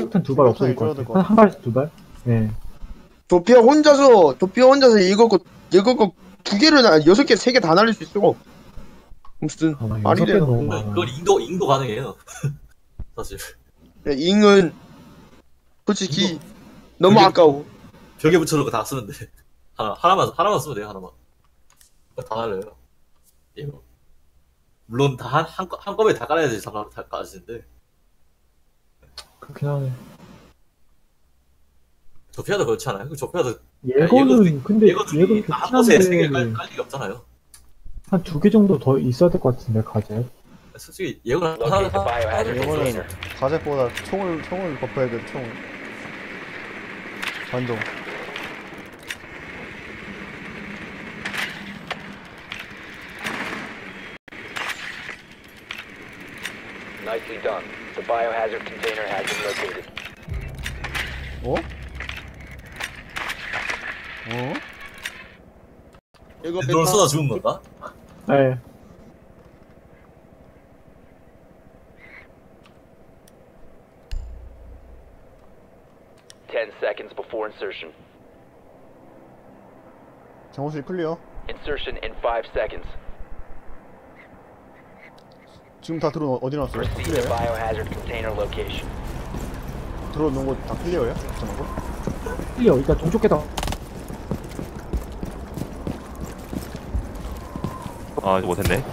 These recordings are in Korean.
수류탄 두 발 없어질 것 같아. 한, 한 발에서 두 발? 네. 도피아 혼자서 도피아 혼자서 이거 거 이거 거두 개를 나 여섯 개 세 개 다 날릴 수 있어. 무슨 아, 말이 여섯 개. 너무 그- 많아. 그건 인도 인도 가능해요. 사실 야, 잉은 솔직히 너무 그게- 아까워. 벽에 붙여놓고 다 쓰면 돼. 하나 하나만 하나만 쓰면 돼요 하나만. 다 날려요. 이거 물론 다 한 한, 한꺼번에 다 깔아야지 장갑 다 까지는데 그렇긴 하네. 조피아도 그렇지 않아요? 그 조피아도 예거는, 근데 이거 예거 둘이 좋긴 한 곳에 세개 한데, 깔 리가 없잖아요. 한 두 개 정도 더 있어야 될 것 같은데, 가재. 솔직히 예고는 하나 the 하나 이거는 container. 가젯보다 총을 총을 버퍼야 돼 총을 반동 Nicely done. The biohazard container has been located. 어? 어? 이거 드론 쏟아 죽은 건가? 네. Ten seconds before insertion. 정호실 클리어 Insertion in five seconds. 지금 다 들어온 어디 나왔어요? 다 Proceed to 클리어요? biohazard container location. 들어놓은 거 다 클리어예요? 저런 거? 클리어, 일단 동쪽 계단. 아 이거 못했네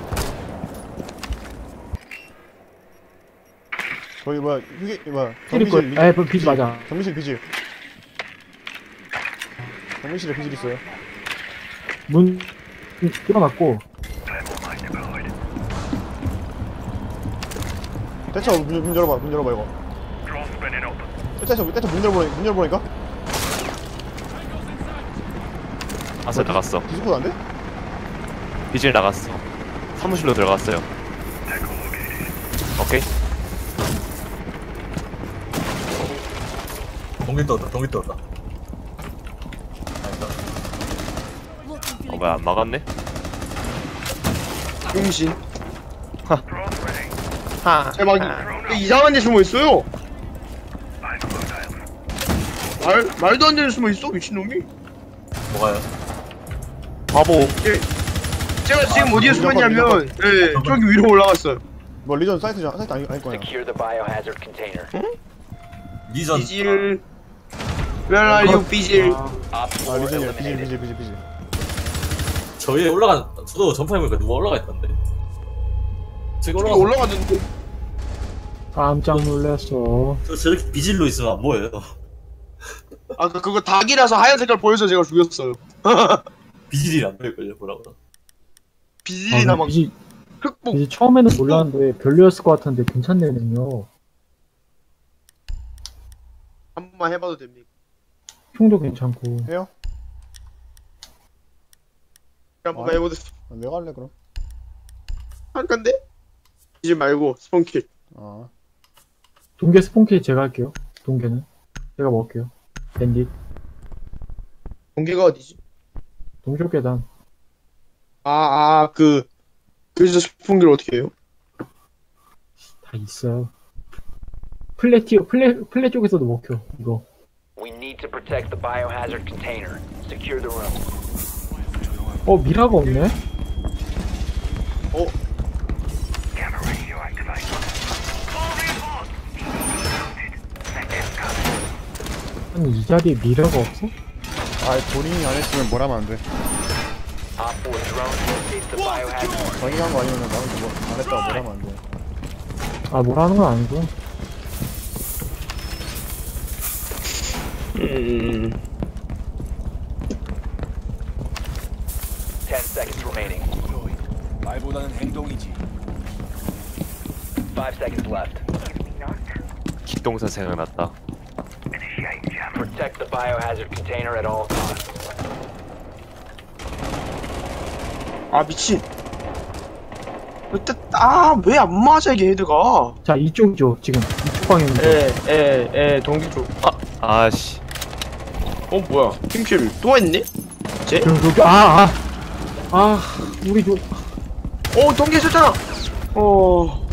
거기 뭐야 휴게 뭐야. 경비실 에, 그 비지 맞아. 경비실 비질 경비실에 비질 있어요 문, 뚫어놨고, 대차 문, 문 열어봐 문 열어봐 이거. 대차 대차 문 열어보니 문 열어보니까? 아스 나갔어. 디스코드 안 돼? 비질 나갔어. 사무실로 들어갔어요. 오케이. 동기 떴다 동기 떴다. 어 뭐야 안 막았네? 용신. 하 제 막 이상한 데 숨어 있어요. 말 말도 안 되는 숨어 있어 미친 놈이. 뭐가요? 바보 제가 지금 어디에 아, 숨었냐면, 예, 저기 위로 올라갔어요. 뭐 리전 사이트잖아 사이트 아니, 아닐 거야 Secure the biohazard container. 리전 비질. Where are you, 비질? 아4 리전이야 비질. 비질 비질 비질 저희 올라간 저도 전파해보니까 누가 올라가 있던데. 저기 올라갔는데. 깜짝 놀랐어. 저 저렇게 비질로 있으면 안 보여요. 아, 그, 그거 닭이라서 하얀 색깔 보여서 제가 죽였어요. 비질이 안 보일걸요 뭐라고. 비질이나 아, 막 비지, 흑복. 비지 처음에는 몰랐는데, 별로였을 것 같은데, 괜찮네는요. 한 번만 해봐도 됩니까? 총도 괜찮고. 해요? 한 번만 아. 해봐도 아, 내가 할래 그럼 할 건데? 비질 말고 스폰킬. 아 동계 스폰키 제가 할게요. 동계는. 제가 먹을게요. 밴딧. 공개가 어디지? 동쪽 계단. 아, 아, 그, 그래서 스폰킬 어떻게 해요? 다 있어요. 플레 티어, 플레, 플레 쪽에서도 먹혀, 이거. We need to protect the biohazard container. Secure the room. 어, 미라가 없네? 어? 아니, 이 자리에 미라가 없어? 아 도링이 안 했으면 뭘 하면 안돼 Op 4 drone locates the biohazard. 자기가 한 거 아니면 나한테 뭐안 했다고 뭘 하면 안돼 아, 뭘 하는 건 아니고. 음, Ten seconds remaining. 말보다는 행동이지. Five seconds left. 기동사 생각났다 Protect the biohazard container at all costs. 아, 미친. 그때, 아, 왜 안 맞아, 이게 헤드가. 자, 이쪽이죠, 지금. 이쪽 방향이죠. 에, 에, 에, 동기 쪽. 아씨 어, 뭐야. 팀킬 또 했네? 쟤? 여기, 아, 아. 아, 우리 좀, 어, 동기 있었잖아! 어.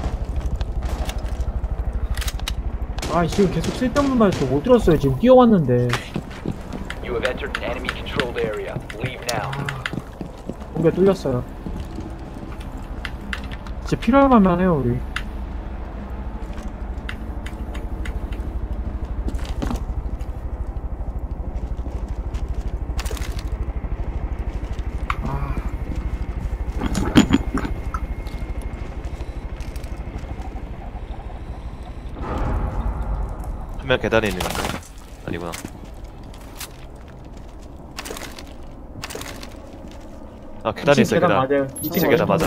아 지금 계속 쓸데없는 말좀못 들었어요 지금 뛰어왔는데 You have entered an enemy controlled area. Leave now. 공개 뚫렸어요 진짜 필요할 만만 해요 우리 한명 계단에 있는 건데 아니구나 아 계단에 있어 계단 계단 맞아요 이층 계단 맞아.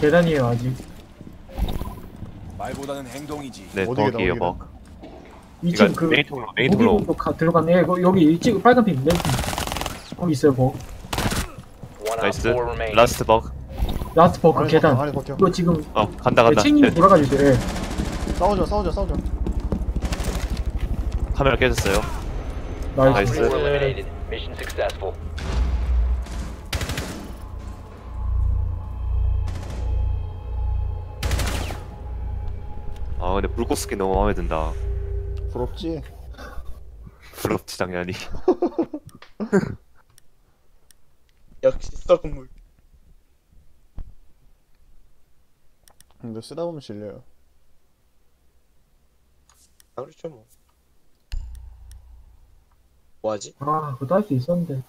계단이에요 아직 말보다는 행동이지. 네 버기에요 어디게다. 버 2층 이거 그 메인 통로 메인 통로 무기공도 가- 들어갔네 이거 여기 일찍 빨간 핀 맨. 거기 있어요 거 나이스. 라스트 버그 라스트 버그 계단 버텨, 안에 버텨. 이거 지금 어 간다 간다 챙님 네, 돌아가 주세요 예. 싸우자 싸우자 싸우자 카메라 깨졌어요. 나이스. 나이스. Four eliminated. Mission successful. 아 근데 불꽃 스킨 너무 마음에 든다. 부럽지? 부럽지 당연히. 역시 썩은 근데 쓰다 보면 질려요 아 그렇죠 뭐 뭐하지? 아 그것도 할 수 있었는데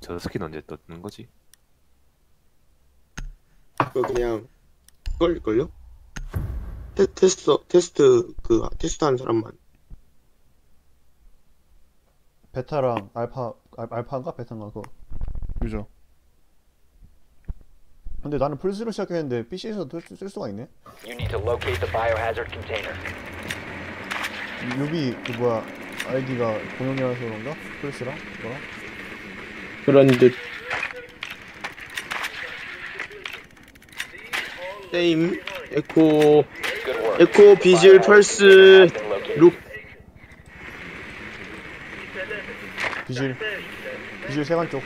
저 스킨 언제 또 뜨는 거지? 그거 그냥 그걸걸요? 테, 테스트 테스트 그 테스트 하는 사람만 베타랑 알파 알, 알파인가 베타인가 그거 유저 근데 나는 플스로 시작했는데 PC에서 쓸, 수가 있네 You need to locate the biohazard container. 유비 그 뭐야 아이디가 공용이라서 그런가? 플스랑 그거랑 그런 듯 게임 에코. 에코 비질 펄스. 룩 비질 비질 세관 쪽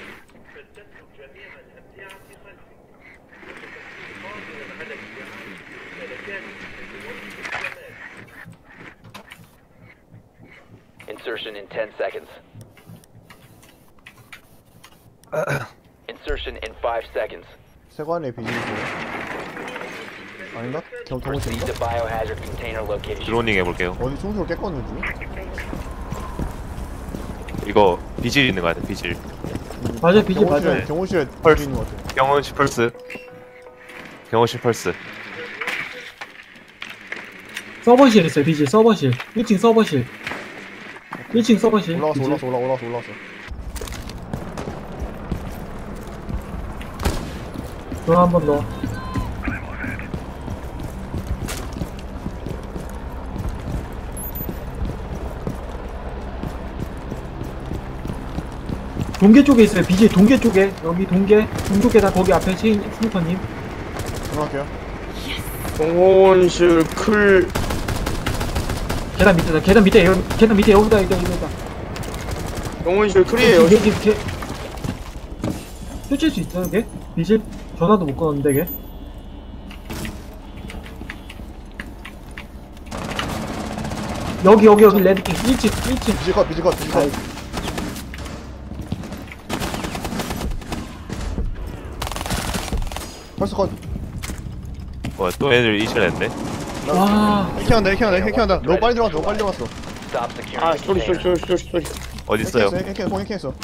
Insertion in 10 seconds. Insertion in 5 seconds. 세관에 쪽 아닌가? 경, Proceed 경호실인가? to biohazard container location. 드로닝 해볼게요 어디 총소를 깼거든요 이거 비질 있는 거 같아 비질 맞아 비지 경호실에, 맞아 경호실에 펄스. 비질 있는 것 같아 경원시 펄스 경원시 펄스 서버실 있어요 비지 서버실 1층 서버실 1층 서버실 올라갔어 비지. 올라갔어 올라갔어 올라갔어 그럼 한번 더. 동계 쪽에 있어요. BJ 동계 쪽에 여기 동계 동쪽 계단 거기 앞에 시 스니커님 들어갈게요 동원실 클 계단 밑에다 계단 밑에 여기 계단 밑에 여기다 여기다 여기다. 동원실 클이에요. 여기 이렇게 쫓을 수 있어요 걔? BJ 전화도 못 거는데 걔 여기 여기 여기 레드킹 1층 1층. 비질 컷 비질 컷 비질 컷. 펄스 컷. 뭐야 또 애들 이실했네 와 해킹한다 해킹한다 해킹한다. 너무 빨리 들어갔어 너무 빨리 securing 아 쏘리 쏘리. 쏘리 쏘리 쏘리 어딨어요? 해킹했어 해킹 공 해킹했어.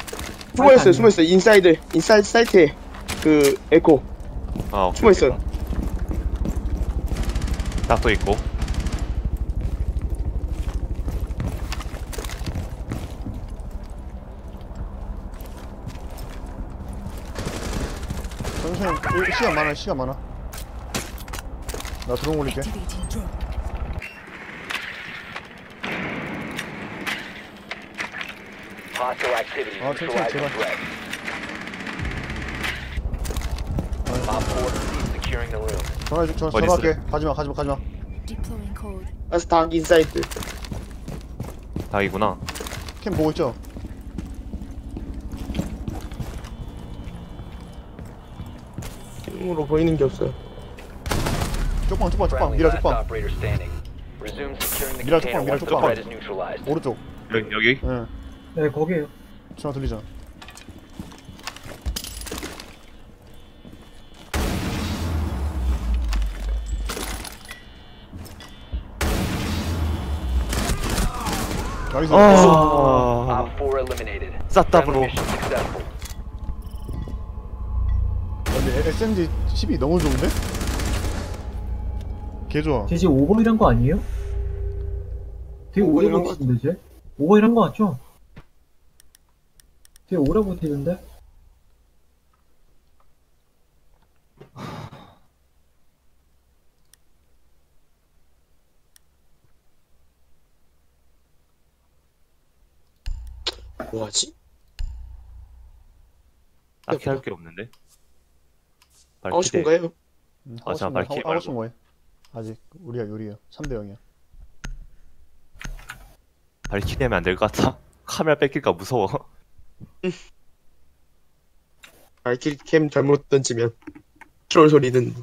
숨어있어요 숨어있어요. 인사이드 인사이드 사이트에 그 에코. 아 오케이, 숨어있어요. 닭도 있고. 선생님 일- 시간 많아 시간 많아 나 드론 올릴게 Hostile activity. Oh, take Neutralize care, the threat. Op 4 proceed securing the room. 전화 전 어디 전화할게 가지마 가지마 가지마 Deploying code. 가서 다 인사이드 닭이구나 캠 보고 있죠 으로 보이는 게 없어요. 쪽방 쪽방 쪽방 미라 쪽방 Mira. threat is neutralized. 오른쪽 여기, 여기? 예 네, 거기에요. 전화 들리잖아 나이스 아, Op 4 eliminated. 쌌다, 브로. 근데 SMG 10이 너무 좋은데? 개 좋아 쟤 지금 오버힐한 거 아니에요? 되게 오래 오버힐한 거 버티던데 쟤? 오버힐한 거 같죠? 되게 오래 버티던데? 뭐하지? 딱히 할 게 없는데? 하고 싶은. 거예요? 응, 아, 하고 자, 싶은 거 밝히 하고, 하고 싶은 말고. 거해 아직 우리가 요리야 3대 0이야 발키대면 안 될 것 같아. 카메라 뺏길까 무서워. 발키리 캠 잘못 던지면 트롤 소리 듣는.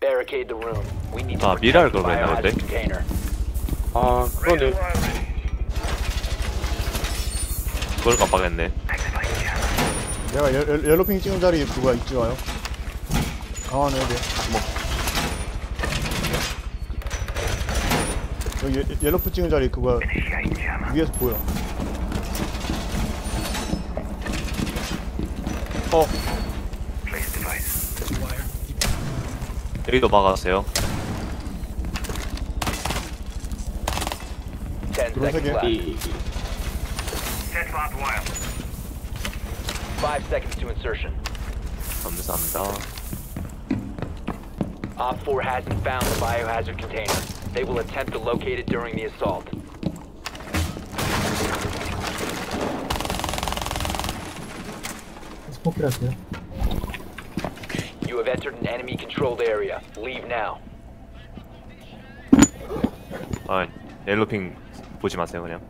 Barricade the room. We need to 아, protect 미라를 the 걸고 있나 biohazard 본데? container. 아 그러네. 그걸 깜빡했네. 내가 옐, 옐- 옐로핑 찍은 자리 그거 있지 마요 강화는 해야 돼 뭐. 여기 예- 옐로핑 찍은 자리 그거 위에서 보여 어. 여기도 막았어요. 10 드론 세 seconds 개. left. 5 seconds to insertion. 감사합니다. Op 4 hasn't found the biohazard container. They will attempt to locate it during the assault. 스포킬 할게요. You have entered an enemy controlled area. Leave now. 아, 옐로핑 보지 마세요, 그냥.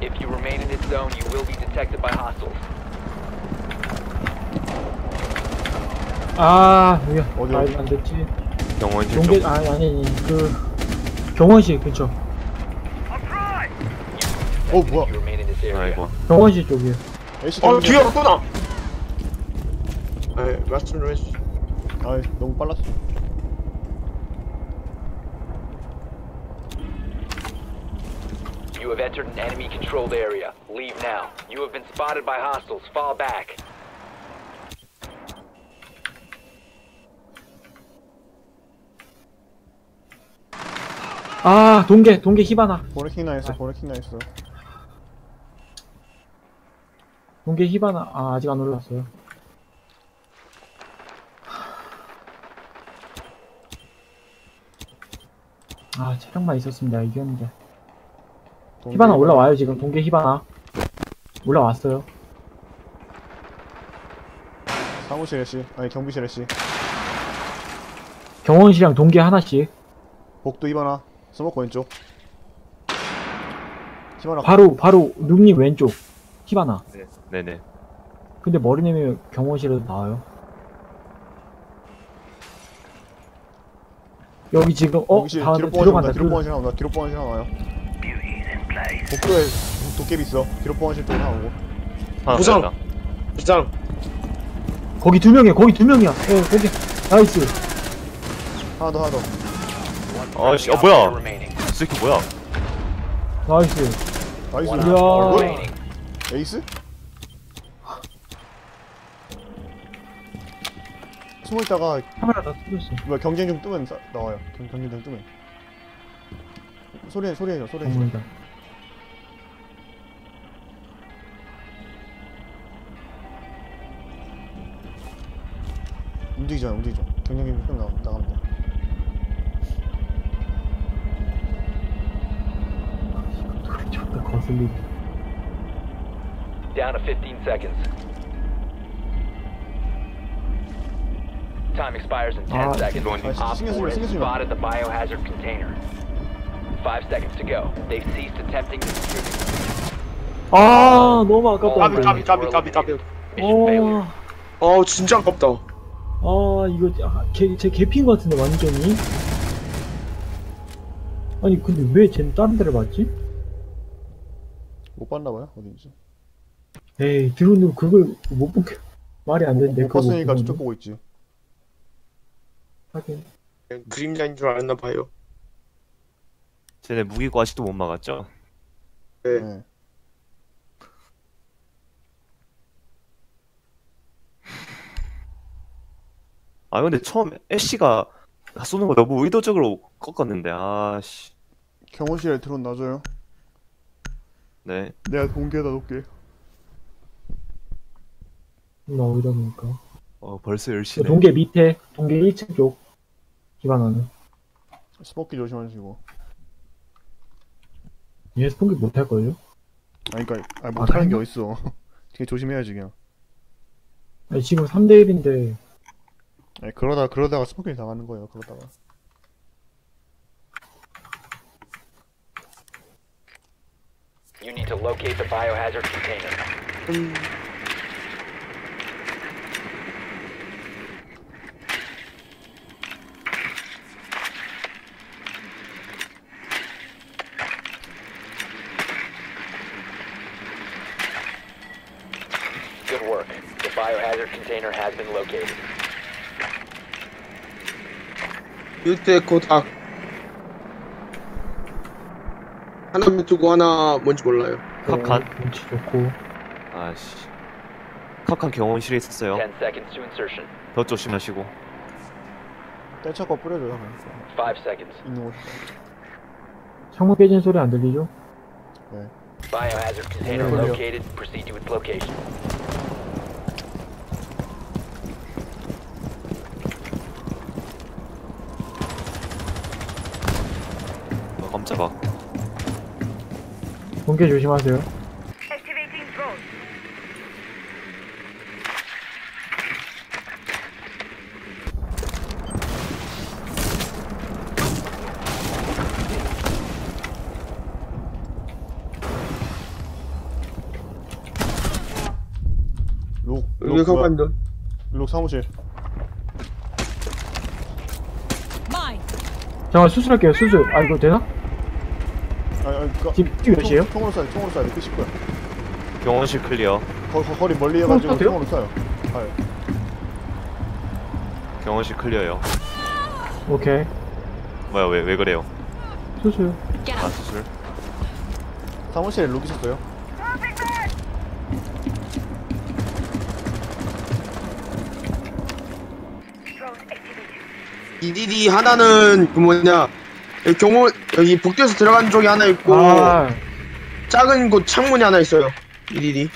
If you remain in this zone, you will be detected by hostiles. 아, 뭐야. 어디, 아? 안 됐지. 경원실 용계, 쪽. 아니, 아니, 아니, 그, 경원실, 그쵸. 어 뭐야. 아이고. 쪽이에요. AC 어 뒤에 왔구나. 아 말씀 좀 해주시. 아이 너무 빨랐어 You have entered an enemy controlled area. Leave now. You have been spotted by hostiles. Fall back. 아, 동계, 동계 히바나. 보네킹 나있어 보네킹 나있어 동계 히바나. 아, 아직 안 올랐어요. 아, 체력만 있었습니다. 이겼는데. 히바나 올라와요, 지금. 동계 히바나. 올라왔어요. 사무실에 씨 아니 경비실에 씨 경원실이랑 동계 하나씩. 복도 이바나 스모크 왼쪽 히바나 바로, 바로, 룩님 왼쪽. 히바나. 네, 네네. 근데 머리 내밀면 경원실에서 나와요. 여기 지금, 어? 다 뒤로 들어간다. 나온다 뒤로 들어- 뻥하실 나온다 뒤로 뻥하실 나와요 복도에 도깨비 있어 뒤로 뻥하실 쪽으로 나오고 하나 부상. 더 있다. 부장. 거기 두 명이야, 거기 두 명이야. 예, 거기. 나이스. 하나 더 하나 더 어, 씨, 어, 뭐야? 이 새끼 뭐야? 나이스. 나이스 이야. op 뭐야? remaining. 에이스? 숨어있다가 카메라 다 틀렸어. 뭐야 경쟁 좀 뜨면 나, 나와요 경, 경쟁 좀 뜨면 소리 소리 해줘 소리. 움직이지 마 움직이지 마 경쟁 좀 뜨면 나, 나가면 돼 봤을 리. Down to 15 seconds. Time expires in 10 Ah, seconds. 아, Op 신경 쓰지 4 마, has spotted the biohazard container. 5 seconds to go. They've ceased attempting to distribute. 아 너무 아깝다. 까비 까비 까비 까비 까비. 어, 어 진짜 아깝다. 아 이거 아, 개, 제 개피인 것 같은데 완전히. 아니 근데 왜 쟤는 다른 데를 봤지? 못 봤나봐요 어딘지 에이 드론으로 그걸 못본게 말이 안 되는데 못 그거 봤으니까 보고. 저쪽 보고 있지 하긴. 그냥 그림자인 줄 알았나 봐요. 쟤네 무기고 아직도 못 막았죠? 네. 네. 아 근데 처음 애쉬가 쏘는 거 너무 의도적으로 꺾었는데 아씨 경호실에 드론 놔줘요 네 내가 공개에다 놓을게 나 어디다 놓을까? 어, 벌써 그 10시네 동계 밑에 동계 1층 쪽 기반하는. 스모키 조심하시고 얘 스폰기 못할 걸요? 아니 그니까 아니, 아, 못하는 게? 어딨어 되게 조심해야지 그냥 아니 지금 3대 1인데 아니 그러다 그러다가 스모키 당하는 거예요 그러다가 You need to locate the biohazard container. Good work. The biohazard container has been located. 이때 곧아 하나 두고 하나 뭔지 몰라요. 컵칸? 눈치 좋고 아씨 컵칸 경호실에 있었어요 10 seconds to insertion. 더 조심하시고 떼차거 뿌려줘요 그냥 5 seconds. 있는 곳 창문 깨진 소리 안 들리죠? Biohazard container located. Proceed to its location. 어, 깜짝아 동계 조심하세요. Activating drone. 록, 여기 록, 뭐야? 가만둬. 록 사무실 잠깐 수술할게요 수술. 아 이거 되나? 아니 아니 그 지금 지금 몇 시에요? 돼 총으로 쏴야 돼. 끝일 거야. 경호실 클리어. 거, 거, 거리 멀리 해가지고 총으로 총으로 쏴요. 아, 경호실 클리어요. 오케이. 뭐야 왜, 왜 그래요? 수술. 아 수술? 사무실에 록 있었어요. EDD 하나는 그 뭐냐 여기 경호 여기 복도에서 들어가는 쪽이 하나 있고 아. 작은 곳 창문이 하나 있어요. EDD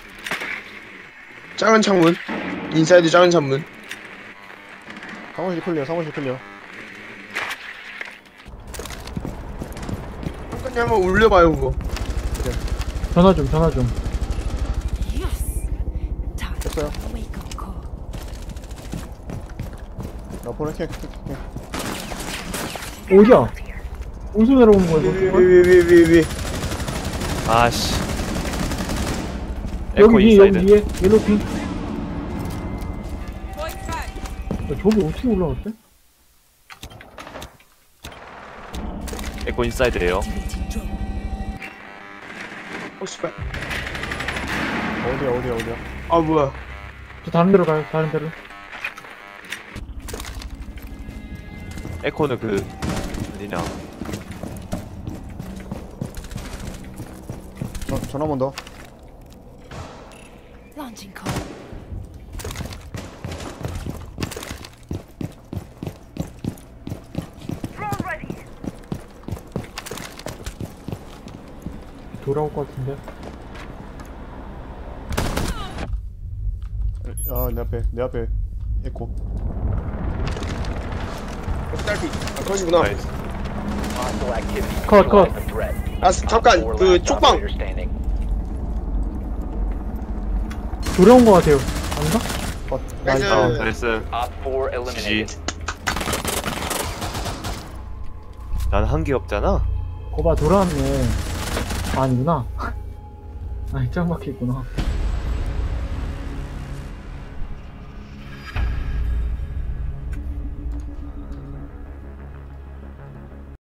작은 창문. 인사이드 작은 창문. 사무실 클리어 사무실 클리어. 잠깐 한번 울려봐요 그거. 전화 좀 전화 좀. 됐어요. 나 보내 캔 어디야? 어디서 내려오는 거야 이거? 위위위위위 아씨 에코 여기 위에 여기 인사이드 위에 옐로 핑. 야, 저기 어떻게 올라갔대? 에코 인사이드에요 혹시 봐. 어디야 어디야 어디야 아 뭐야? 저 다른 데로 가요 다른 데로. 에코는 그 어디냐 저, 전화 ready. 돌아올 것 같은데. 아내 앞에 내 앞에 에코 딸피. 아 그러시구나. 아 잠깐 그 쪽방. 돌아온 것 같아요. 아닌가? 어, 나이스. 아, 나이스. Op 4 eliminated. 난한 개 없잖아. 거봐 돌아왔네. 아니구나. 아니 짱 박혀있구나.